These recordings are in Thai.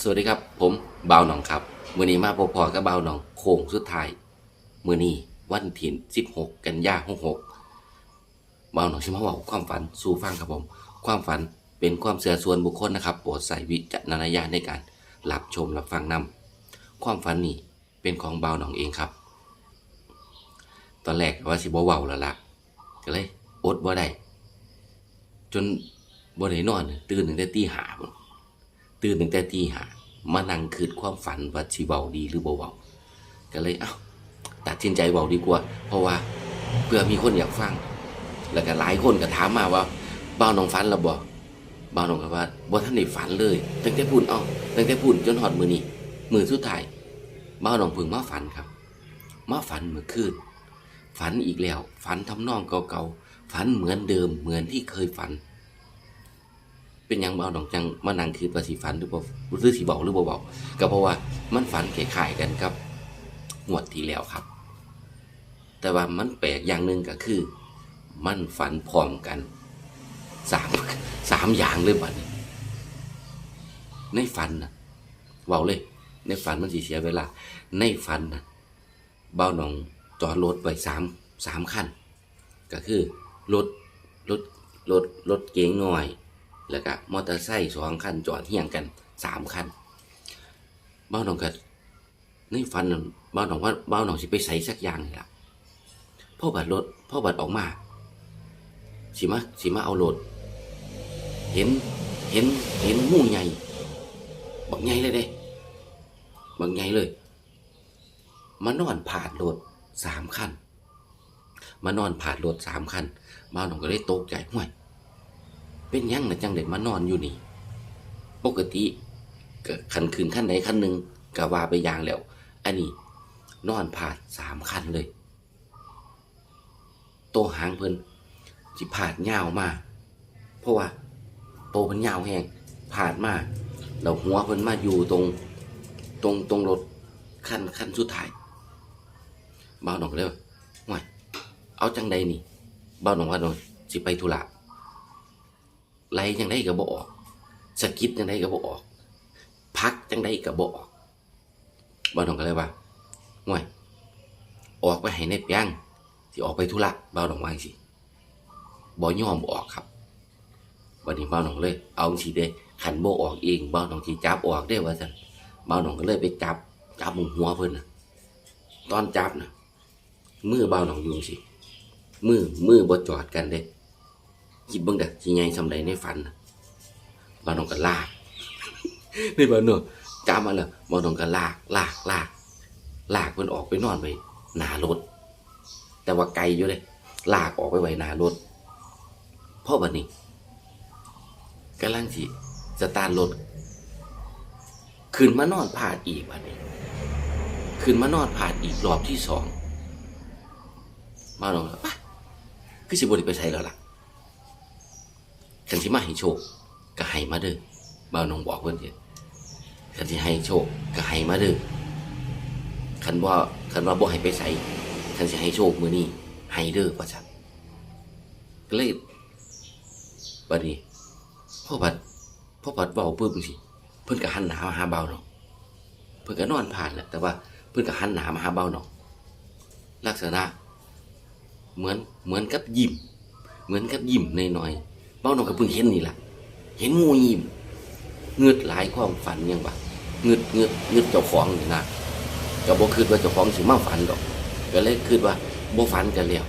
สวัสดีครับ ผมบ่าวหนองครับมือนี้มาพบพอกับบ่าวหนองโค้งสุดท้ายมือนี้วันถิ่น16 กันยา66บ่าวหนองชิมาบอกความฝันสู่ฟังครับผม ความฝันเป็นความเสื่อส่วนบุคคลนะครับโปรดใส่วิจารณญาณในการรับชมรับฟังนำความฝันนี้เป็นของบ่าวหนองเองครับ ตอนแรกว่าสิบ่เว้าแล้วล่ะก็เลยอดบ่ได้จนบ่ได้นอนตื่นถึงแต่ตีหาพุ่น ตื่นตั้งแต่ตีหามานั่งคืดความฝันว่าสิเบาดีหรือเบ่เบาก็เลยเอ้าตัดสินใจเบาดีกว่า เพราะว่าเพื่อมีคนอยากฟัง แล้วก็หลายคนก็ถามมาว่าเบาน้องฝันแล้วบ่เบ้าน้องก็ว่าบ่ทันได้ฝันเลยตั้งแต่พูนเอ้าตั้งแต่พูนจนฮอดมือนี้มื้อสุดท้ายเบ้าน้องพิ่งมาฝันครับมาฝันเมื่อคืนฝันอีกแล้ว ฝันทำนองเก่าๆฝันเหมือนเดิมเหมือนที่เคยฝัน เป็นยังเบาดองจังมานังคือว่าสิฝันหรือบ่หรือสิเบาหรือบ่เบาก็เพราะว่ามันฝันคล้ายกันกับงวดที่แล้วครับ แต่ว่ามันแปลกอย่างหนึ่งก็คือ มันฝันพร้อมกันสามสามอย่างเลยบัดนี้ในฝันนะเบาเลย ในฝันมันสิเสียเวลา ในฝันนะเบาหนองจอดรถไว้สามสามคันก็คือรถรถรถรถเก๋งหน่อย แล้วก็มอเตอร์ไซค์สองคันจอดเฮียงกันสามคันบ้าวหนองก็ในฝันนั่นบ้าวหนองว่าบ้าวหนองสิไปใส่สักอย่างนี่ละพ่อบัดรถพ่อบัดออกมาสิมาสิมาเอารถเห็นเห็นเห็นงูใหญ่บักใหญ่เลยเด้บักใหญ่เลยมานอนผ่านรถสามคันมานอนผ่านรถสามคันบ้าวหนองก็เลยตกใจห่วย เป็นยังนะจังเด็มานอนอยู่นี่ ปกติก็คันคืนขั้นไหนขั้นหนึ่งก็ว่าไปยางแล้ว อันนี้ นอนผ่านสามขั้นเลย โตหางเพิ่นสิผ่านยาวมากเพราะว่า โตเพิ่นยาวแหงผ่านมาแล้วหัวเพิ่นมาอยู่ตรง ตรงตรงรถขั้นขั้นสุดท้ายบ่าวหนองก็เลยว่ายเอาจังใดนี่บ่าวหนองว่าหนองสิไปธุระ ไล่จังได้ก็บออกสะกิดจังได้ก็บออก พักจังได้ก็บออกบ้านน้องก็เลยว่าห่วยออกไปให้ในเปียงที่ออกไปธุระบ้านน้องว่าสิบ่ยอมออกครับวันนี้บ้านน้องเลย เอาสิเด้ขันโบออกเองบ้านน้องสิจับออกได้ว่าสั่นบ้านน้องก็เลยไปจับจับมุมหัวเพิ่นนะตอนจับนะมือบ้านน้องอยู่สิมือมือบ่จอดกันเด้ คิดเบิ่งเด้อสิใหญ่ซำใดในฝันบ่าวน้องก็ลากในบ้านน้องจามาแล้วบ่าวน้องก็ลากลากลากลากเพิ่นออกไปนอนไปหน้ารถ แต่ว่าไกลอยู่เลยลากออกไปไว้หน้ารถพ่อบัดนี้กำลังสิสตาร์ทรถขึ้นมานอนพาดอีกบัดนี้ขึ้นมานอนพาดอีกรอบที่สองบ่าวน้องก็ปะคือสิบ่ได้ไปใช้แล้วล่ะ คันสิมาให้โชคก็ให้มาเด้อบ่าวน้องบอกเพิ่อนเด้อคันสิให้โชคก็ให้มาเด้อคันว่าคันว่าบ่ให้ไปใส่คันสิให้โชคมือนี้ให้เด้อว่าซั่นก็เลยบัดนี้พ่อบัดพ่อบัดเว้าปึ๊บจังซี่เพิ่อนก็หันหนามาหาเบาวน้องเพิ่อนก็นอนผ่านแหละแต่ว่าเพิ่อนก็หันหนามาหาเบาวน้องลักษณะเหมือนเหมือนกับยิ้มเหมือนกับยิ้มหน่อยๆ เบ้าหนองก็เพิ่งเห็นนี่แหละเห็นงูยิ้มเงือดหลายความฝันยังวะเงือดเงือดเงือดเจ้าของนี่นะก็บ่คิดว่าเจ้าของสิมาฝันดอกก็เลยคิดว่าบ่ฝันกันแล้ว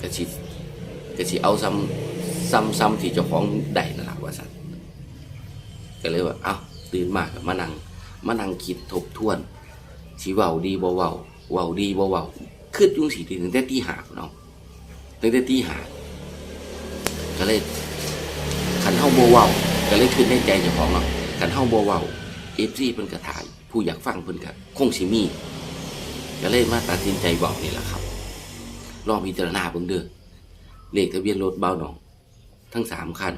ก็สิก็สิเอาซ้ำซ้ำซ้ำที่เจ้าของได้นั่นล่ะว่าซั่นก็เลยว่าเอ้าตื่นมากมานั่งมานั่งคิดทบทวนสิเว้าดีบ่เว้าเว้าดีบ่เว้าคิดอยุ่งสิตั้งแต่ตีหาเนาะตั้งแต่ตีหา ก็เลยขันเฮาโบเว้าก็เลยขึ้นในใจเจ้าของเนาะขันเฮาโบเว้าเอฟซีเพิ่นก็ถ่าย ผู้อยากฟังเพิ่นก็คงสิมีก็เลยมาตัดสินใจบอกนี่แหละครับลองพิจารณาเบิ่งเด้อเลขทะเบียนรถเบาหนอง ทั้งสามคัน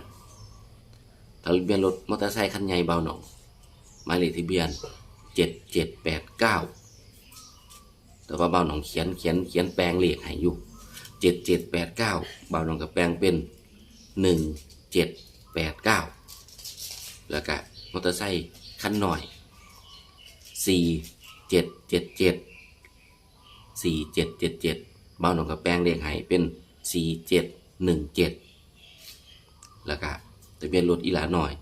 ทะเบียนรถมอเตอร์ไซค์คันใหญ่เบาหนองหมายเลขทะเบียนเจ็ดเจ็ดแปดเก้าแต่ว่าเบาหนองเขียนเขียนเขียนแปลงเลขให้อยู่เจ็ดเจ็ดแปดเก้าเบาวน้องกับแปลงเป็น หนึ่งเจ็ดแปดเก้าแล้วก็มอเตอร์ไซค์ขั้นหน่อยสี่เจ็ดเจ็ดเจ็ดสี่เจ็ดเจ็ดเจ็ดเบาหนองกับแป้งเลขให้เป็นสี่เจ็ดหนึ่งเจ็ดแล้วก็ทะเบียนรถอีหลาหน่อย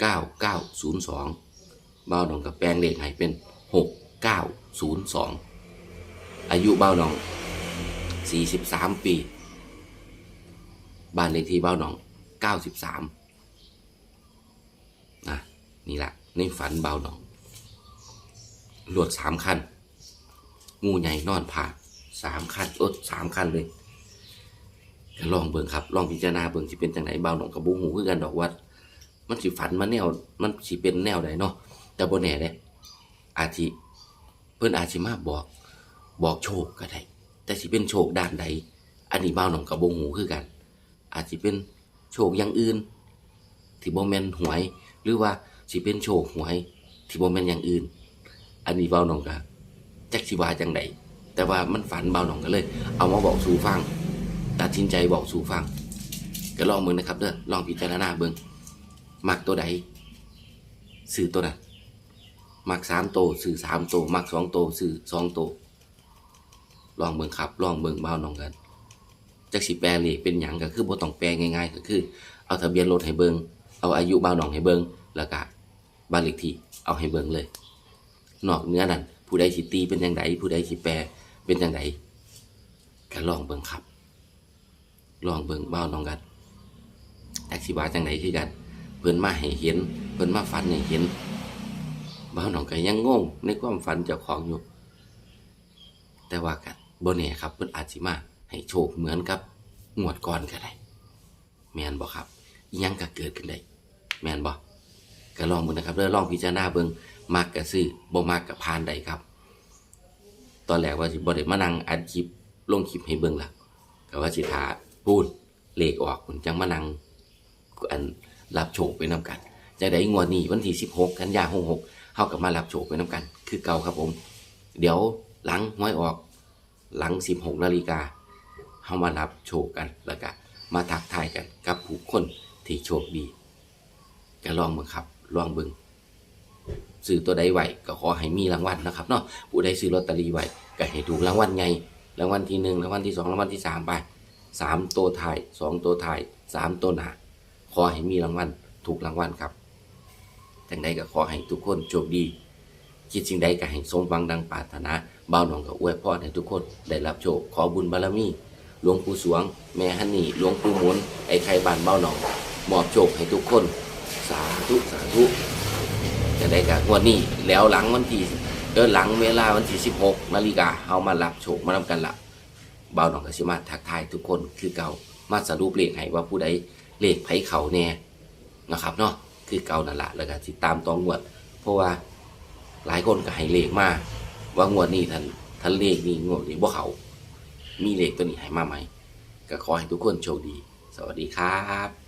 เก้าเก้าศูนย์สองเบาหนองกับแป้งเลขให้เป็นหกเก้าศูนย์สองอายุเบาหนองสี่สิบสามปี บ้านเลขที่เบ้าหนอง 93นะนี่แหละในฝันเบ้าหนองรวดสามคันงูใหญ่นอนผ่าสามคันอดสามคันเลยก็ลองเบิ่งครับ ลองพิจารณาเบิ่งสิเป็นจังไหนเบ้าหนองกับบุหูคือกันดอกว่ามันสิฝันมาแนว มันสิเป็นแนวใดเนาะแต่บ่แน่เด้อาจสิเพิ่อนอาจสิมาบอก บอกโชคก็ได้แต่สิเป็นโชคด้านใดอันนี้เบ้าหนองกับบุหูคือกัน อาจจะเป็นโชคอย่างอื่น ที่บ่แมนหวย หรือว่าสิเป็นโชคหวย ที่บ่แมนอย่างอื่น อันนี้เบาหนองกะจักสิว่าจังไดแต่ว่ามันฝันเบาหนองก็เลย เอามาบอกสู่ฟังตัดสินใจบอกสู่ฟังก็ลองเบิ่งนะครับเด้อลองพิจารณาเบิ่งมักตัวใดซื้อตัวนั้นมักสามโตวซื้อสามโตมักสองโตวซื้อสองโตลองเบิ่งครับ ลองเบิ่งเบาหนองกัน จักสิแปลเลขเป็นหยังก็คือบ่ต้องแปลง่ายๆก็คือ เอาทะเบียนรถให้เบิงเอาอายุบ่าวน้องให้เบิงแล้วก็บ้านเลขที่เอาให้เบิงเลย นอกเหนื้อนั้นผู้ใดสิตีเป็นจังไดผู้ใดสิแปลเป็นจังไดก็ลองเบิงครับ ลองเบิงบ่าวน้องกันจักสิว่าจังไดคือกันเพิ่นมาให้เห็นเพิ่นมาฝันให้เห็นบ่าวน้องก็ยังงงในความฝันเจ้าของอยู่แต่ว่ากันบ่แน่ครับเพิ่นอาจสิมา ให้โชคเหมือนกับงวดก่อนก็ได้ แมนบ่ครับยังก็เกิดขึ้นได้แมนบ่ก็ลองเบิ่งนะครับเด้อลองพิจารณาเบิงมักก็ซื้อบ่มักก็ผ่านได้ครับ ตอนแรกว่าสิบ่ได้มานั่งอัดคลิปลงคลิปให้เบิงละก็ว่าสิทาพูดเลขออกคุณจังมานั่งอันรับโชคไปนํกันจะได้งวดนี้วันที่16 กันยายน66เฮาก็มารับโชคไปนํกัน คือเก่าครับผม เดี๋ยวหลังหวยออก หลัง 16นาฬิกา เฮามารับโชคกันแล้วก็มาทักทายกันกับผู้คนที่โชคดีก็ลองเบิ่งครับลองเบิ่งซื้อตัวใดไหวก็ขอให้มีรางวัลนะครับเนาะผู้ใดซื้อลอตเตอรี่ไหวก็ให้ถูกรางวัลใหญ่รางวัลที่หนึ่งรางวัลที่สองรางวัลที่สามไปสามตัวท้ายสองตัวท้ายสามตัวหนาขอให้มีรางวัลถูกรางวัลครับจังใดก็ขอให้ทุกคนโชคดี คิดสิ่งใดก็ให้สมหวังดังปรารถนาบ่าวหนองก็อวยพรให้ทุกคนได้รับโชคขอบุญบารมี หลวงปู่สวง แม่ฮันนี่หลวงปู่มุนไอ้ไข่บานเบ่าหนองมอบโชคให้ทุกคน สาธุสาธุจะได้กับงวดนี้แล้วหลังวันที่เออหลังเวลาวันที่16นาฬิกาเฮามารับโชคมานำกันละเบ่าหนองก็สิมาทักทายทุกคนคือเก่ามาสรุปเลขให้ว่าผู้ใดเลขไผเขาแน่นะครับเนาะคือเก่านั่นละแล้วก็ติดตามตองงวด เพราะว่าหลายคนก็ให้เลขมาว่างวดนี้ท่านท่านเลขนี้งวดนี้บ่เขา มีเลขตัวนี้ให้มาไหมก็ขอให้ทุกคนโชคดี สวัสดีครับ